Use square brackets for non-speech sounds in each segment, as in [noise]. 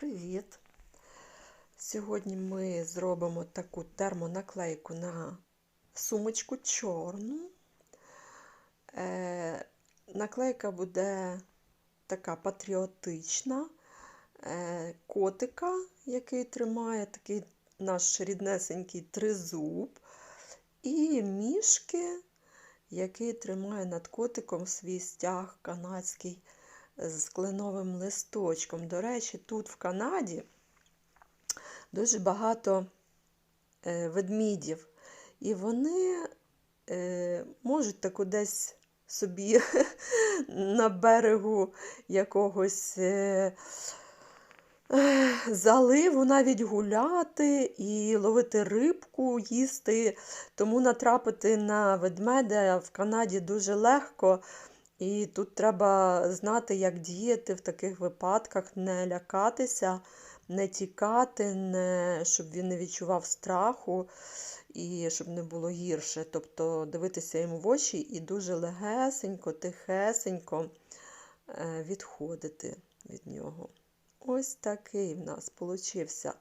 Привіт! Сьогодні ми зробимо таку термонаклейку на сумочку чорну. Е, наклейка буде така патріотична. Е, котика, який тримає такий наш ріднесенький тризуб, і мішки, який тримає над котиком свій стяг канадський з кленовим листочком. До речі, тут в Канаді дуже багато е, ведмідів, і вони е, можуть таку десь собі [laughs] на берегу якогось е, заливу навіть гуляти і ловити рибку, їсти. Тому натрапити на ведмедя в Канаді дуже легко. І тут треба знати, як діяти в таких випадках, не лякатися, не тікати, не, щоб він не відчував страху і щоб не було гірше. Тобто дивитися йому в очі і дуже легесенько, тихесенько е, відходити від нього. Ось такий в нас получився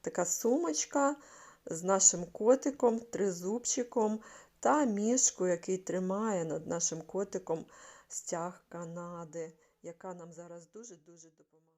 така сумочка з нашим котиком, тризубчиком та мішку, який тримає над нашим котиком стяг Канади, яка нам зараз дуже-дуже допомагає.